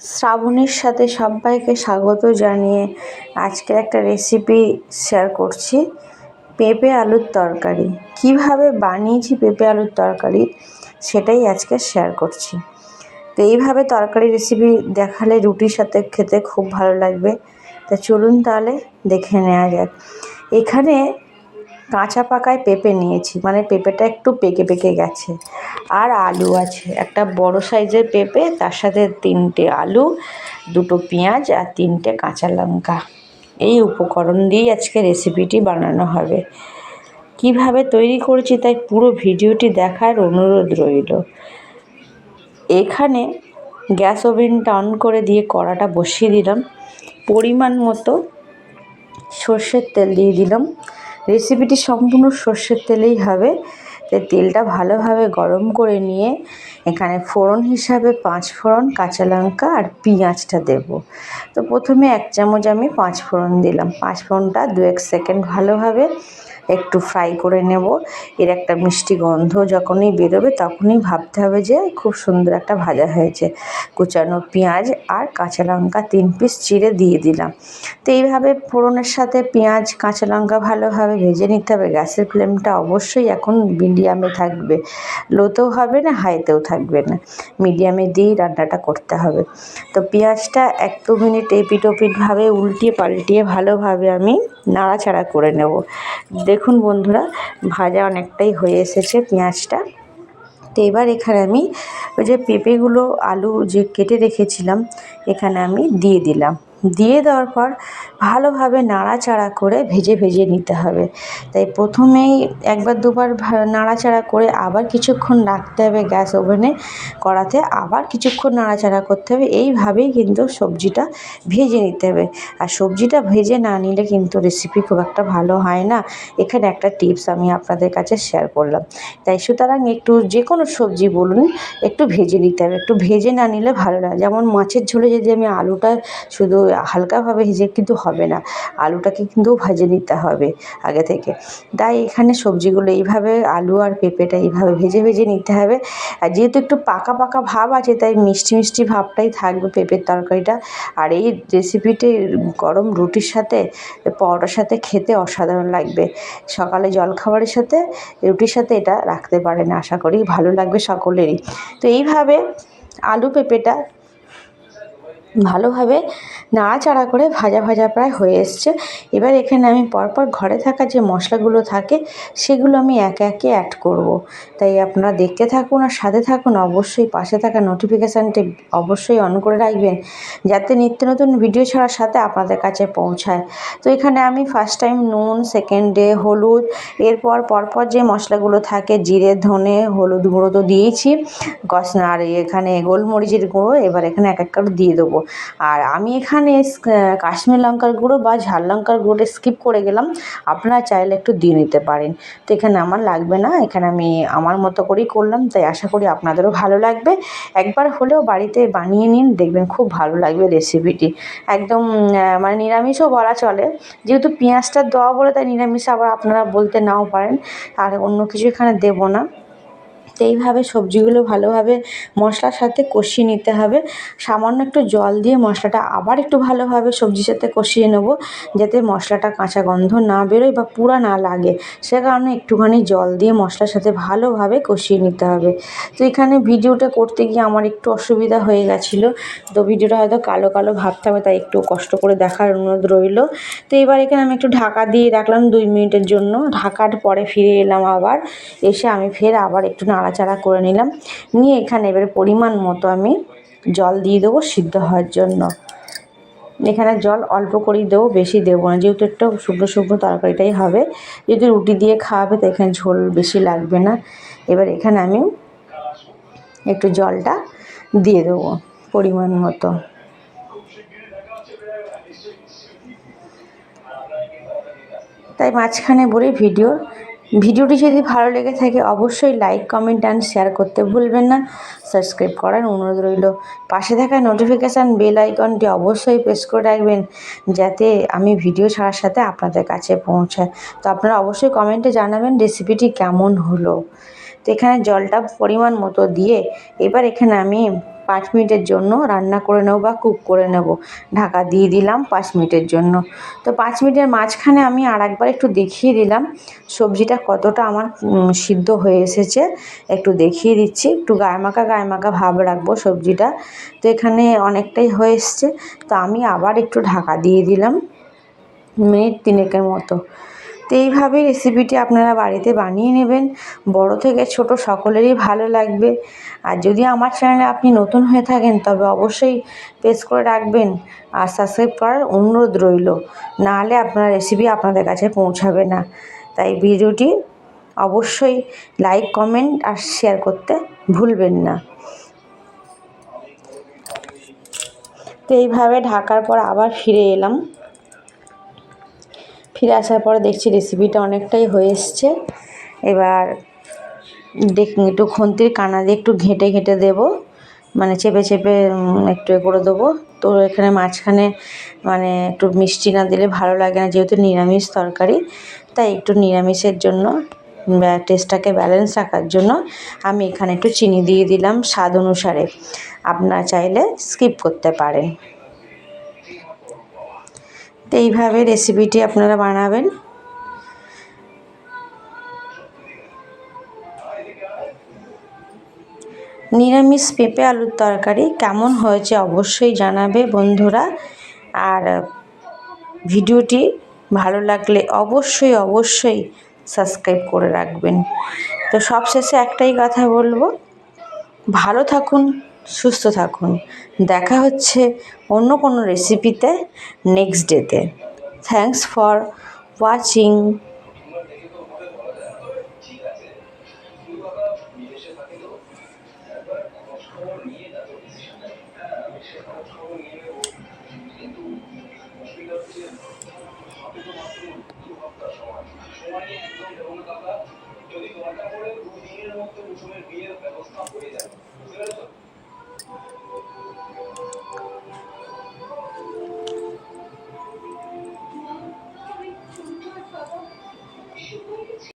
শ্রাবণীর সাথে সবাইকে স্বাগত জানিয়ে আজকে একটা রেসিপি শেয়ার করছি। পেঁপে আলুর তরকারি। কীভাবে বানিয়েছি পেঁপে আলুর তরকারি সেটাই আজকে শেয়ার করছি। তো এইভাবে তরকারি রেসিপি দেখালে রুটির সাথে খেতে খুব ভালো লাগবে। তা চলুন তাহলে দেখে নেওয়া যাক। এখানে কাঁচা পাকায় পেঁপে নিয়েছি। মানে পেঁপেটা একটু পেকে পেকে গেছে। আর আলু আছে। একটা বড় সাইজের পেঁপে, তার সাথে তিনটে আলু, দুটো পেঁয়াজ আর তিনটে কাঁচা লঙ্কা। এই উপকরণ দিয়েই আজকে রেসিপিটি বানানো হবে। কীভাবে তৈরি করেছি তাই পুরো ভিডিওটি দেখার অনুরোধ রইল। এখানে গ্যাস ওভেনটা অন করে দিয়ে কড়াটা বসিয়ে দিলাম। পরিমাণ মতো সর্ষের তেল দিয়ে দিলাম। রেসিপিটি সম্পূর্ণ সর্ষের তেলেই হবে। তাই তেলটা ভালোভাবে গরম করে নিয়ে এখানে ফোড়ন হিসাবে পাঁচ ফোড়ন, কাঁচা লঙ্কা আর পেঁয়াজটা দেব। তো প্রথমে এক চামচ আমি পাঁচ ফোড়ন দিলাম। পাঁচ ফোড়নটা দু এক সেকেন্ড ভালোভাবে একটু ফ্রাই করে নেব। এর একটা মিষ্টি গন্ধ যখনই বেরোবে তখনই ভাবতে হবে যে খুব সুন্দর একটা ভাজা হয়েছে। কুচানো পেঁয়াজ আর কাঁচা লঙ্কা তিন পিস চিড়ে দিয়ে দিলাম। তো এইভাবে ফোড়নের সাথে পেঁয়াজ, কাঁচা লঙ্কা ভালোভাবে ভেজে নিতে হবে। গ্যাসের ফ্লেমটা অবশ্যই এখন মিডিয়ামে থাকবে। লোতেও হবে না, হাইতেও থাকবে না। মিডিয়ামে দিয়েই রান্নাটা করতে হবে। তো পেঁয়াজটা এক দু মিনিট এপিট ওপিটভাবে উল্টিয়ে পাল্টিয়ে ভালোভাবে আমি নাড়াচাড়া করে নেব। দেখুন বন্ধুরা, ভাজা অনেকটাই হয়ে এসেছে পেঁয়াজটা। তো এবার এখানে আমি ওই যে পেঁপেগুলো, আলু যে কেটে রেখেছিলাম, এখানে আমি দিয়ে দিলাম। দিয়ে দেওয়ার পর ভালোভাবে নাড়াচাড়া করে ভেজে ভেজে নিতে হবে। তাই প্রথমেই একবার দুবার নাড়াচাড়া করে আবার কিছুক্ষণ রাখতে হবে গ্যাস ওভেনে কড়াতে, আবার কিছুক্ষণ নাড়াচাড়া করতে হবে। এইভাবেই কিন্তু সবজিটা ভেজে নিতে হবে। আর সবজিটা ভেজে না নিলে কিন্তু রেসিপি খুব একটা ভালো হয় না। এখানে একটা টিপস আমি আপনাদের কাছে শেয়ার করলাম। তাই সুতরাং একটু যে কোনো সবজি বলুন, একটু ভেজে নিতে হবে। একটু ভেজে না নিলে ভালো লাগে যেমন মাছের ঝোলে যদি আমি আলুটা শুধু হালকাভাবে ভেজে কিন্তু হবে না। আলুটাকে কিন্তু ভেজে নিতে হবে আগে থেকে। তাই এখানে সবজিগুলো এইভাবে, আলু আর পেঁপেটা এইভাবে ভেজে ভেজে নিতে হবে। আর যেহেতু একটু পাকা পাকা ভাব আছে, তাই মিষ্টি মিষ্টি ভাবটাই থাকবে পেঁপের তরকারিটা। আর এই রেসিপিটি গরম রুটির সাথে, পরোটার সাথে খেতে অসাধারণ লাগবে। সকালে জলখাবারের সাথে, রুটির সাথে এটা রাখতে পারেন, আশা করি ভালো লাগবে সকলেরই। তো এইভাবে আলু, পেঁপেটা ভালোভাবে নাড়াচাড়া করে ভাজা ভাজা প্রায় হয়ে এসছে। এবার এখানে আমি পরপর ঘরে থাকা যে মশলাগুলো থাকে, সেগুলো আমি একে একে অ্যাড করব। তাই আপনারা দেখতে থাকুন আর সাথে থাকুন, অবশ্যই পাশে থাকা নোটিফিকেশানটি অবশ্যই অন করে রাখবেন, যাতে নিত্য নতুন ভিডিও ছাড়ার সাথে আপনাদের কাছে পৌঁছায়। তো এখানে আমি ফার্স্ট টাইম নুন সেকেন্ডে হলুদ, এরপর পরপর যে মশলাগুলো থাকে, জিরে, ধনে, হলুদ গুঁড়ো তো দিয়েছি। কস আর এখানে গোলমরিচের গুঁড়ো, এবার এখানে এক এক করে দিয়ে দেবো। আর আমি এখানে কাশ্মীর লঙ্কার গুঁড়ো বা ঝাল লঙ্কার গুঁড়ো স্কিপ করে গেলাম। আপনারা চাইলে একটু দিয়ে নিতে পারেন। তো এখানে আমার লাগবে না, এখানে আমি আমার মতো করেই করলাম, তাই আশা করি আপনাদেরও ভালো লাগবে। একবার হলেও বাড়িতে বানিয়ে নিন, দেখবেন খুব ভালো লাগবে রেসিপিটি একদম মানে নিরামিষও বলা চলে। যেহেতু পেঁয়াজটা দেওয়া বলে, তাই নিরামিষ আবার আপনারা বলতে নাও পারেন। আর অন্য কিছু এখানে দেবো না। তো এইভাবে সবজিগুলো ভালোভাবে মশলার সাথে কষিয়ে নিতে হবে। সামান্য একটু জল দিয়ে মশলাটা আবার একটু ভালোভাবে সবজির সাথে কষিয়ে নেব, যাতে মশলাটা কাঁচা গন্ধ না বেরোয় বা পুরা না লাগে। সে কারণে একটুখানি জল দিয়ে মশলার সাথে ভালোভাবে কষিয়ে নিতে হবে। তো এখানে ভিডিওটা করতে গিয়ে আমার একটু অসুবিধা হয়ে গেছিল। তো ভিডিওটা হয়তো কালো কালো ভাবতে হবে, তাই একটু কষ্ট করে দেখার অনুরোধ রইল। তো এবার এখানে আমি একটু ঢাকা দিয়ে রাখলাম দুই মিনিটের জন্য। ঢাকার পরে ফিরে এলাম আবার। এসে আমি ফের আবার একটু নাড়া নাড়াচাড়া করে নিলাম। নিয়ে এখানে এবারে পরিমাণ মতো আমি জল দিয়ে দেবো সিদ্ধ হওয়ার জন্য। এখানে জল অল্প করেই দেবো, বেশি দেবো না। যেহেতু একটু শুকনো শুকনো তরকারিটাই হবে যদি রুটি দিয়ে খাওয়াবে তো এখানে ঝোল বেশি লাগবে না। এবার এখানে আমি একটু জলটা দিয়ে দেবো পরিমাণ মতো। তাই মাঝখানে বলে ভিডিও ভিডিওটি যদি ভালো লেগে থাকে, অবশ্যই লাইক কমেন্ট অ্যান্ড শেয়ার করতে ভুলবেন না। সাবস্ক্রাইব করার অনুরোধ রইল। পাশে থাকা নোটিফিকেশান বেল আইকনটি অবশ্যই প্রেস করে রাখবেন, যাতে আমি ভিডিও ছাড়ার সাথে আপনাদের কাছে পৌঁছায়। তো আপনারা অবশ্যই কমেন্টে জানাবেন রেসিপিটি কেমন হলো। তো এখানে জলটা পরিমাণ মতো দিয়ে এবার এখানে আমি পাঁচ মিনিটের জন্য রান্না করে নেব বা কুক করে নেব। ঢাকা দিয়ে দিলাম পাঁচ মিনিটের জন্য। তো পাঁচ মিনিটের মাঝখানে আমি আর একবার একটু দেখিয়ে দিলাম সবজিটা কতটা আমার সিদ্ধ হয়ে এসেছে। একটু দেখিয়ে দিচ্ছি, একটু গায়মাকা গায়মাকা ভাব রাখব সবজিটা। তো এখানে অনেকটাই হয়ে এসছে। তো আমি আবার একটু ঢাকা দিয়ে দিলাম, মিনিট তিনেকের মতো। তো এইভাবে রেসিপিটি আপনারা বাড়িতে বানিয়ে নেবেন। বড় থেকে ছোট সকলেরই ভালো লাগবে। আর যদি আমার চ্যানেলে আপনি নতুন হয়ে থাকেন, তবে অবশ্যই প্রেস করে রাখবেন আর সাবস্ক্রাইব করার অনুরোধ রইল। নাহলে আপনার রেসিপি আপনাদের কাছে পৌঁছাবে না। তাই ভিডিওটি অবশ্যই লাইক কমেন্ট আর শেয়ার করতে ভুলবেন না। তো এইভাবে ঢাকার পর আবার ফিরে এলাম। ফিরে আসার পরে দেখছি রেসিপিটা অনেকটাই হয়ে এসছে। এবার দেখ, একটু খুন্তির কানা দিয়ে একটু ঘেঁটে ঘেঁটে দেবো। মানে চেপে চেপে একটু এ করে দেবো। তো এখানে মাঝখানে মানে একটু মিষ্টি না দিলে ভালো লাগে না, যেহেতু নিরামিষ তরকারি। তাই একটু নিরামিষের জন্য টেস্টটাকে ব্যালেন্স রাখার জন্য আমি এখানে একটু চিনি দিয়ে দিলাম স্বাদ অনুসারে। আপনারা চাইলে স্কিপ করতে পারেন। তো এইভাবে রেসিপিটি আপনারা বানাবেন। নিরামিষ পেঁপে আলুর তরকারি কেমন হয়েছে অবশ্যই জানাবে বন্ধুরা। আর ভিডিওটি ভালো লাগলে অবশ্যই অবশ্যই সাবস্ক্রাইব করে রাখবেন। তো সবশেষে একটাই কথা বলব, ভালো থাকুন। সুস্থ থাকুন। দেখা হচ্ছে অন্য কোনো রেসিপিতে নেক্সট ডেতে থ্যাংকস ফর ওয়াচিং যদি মধ্যে বিয়ের ব্যবস্থা হয়ে যায়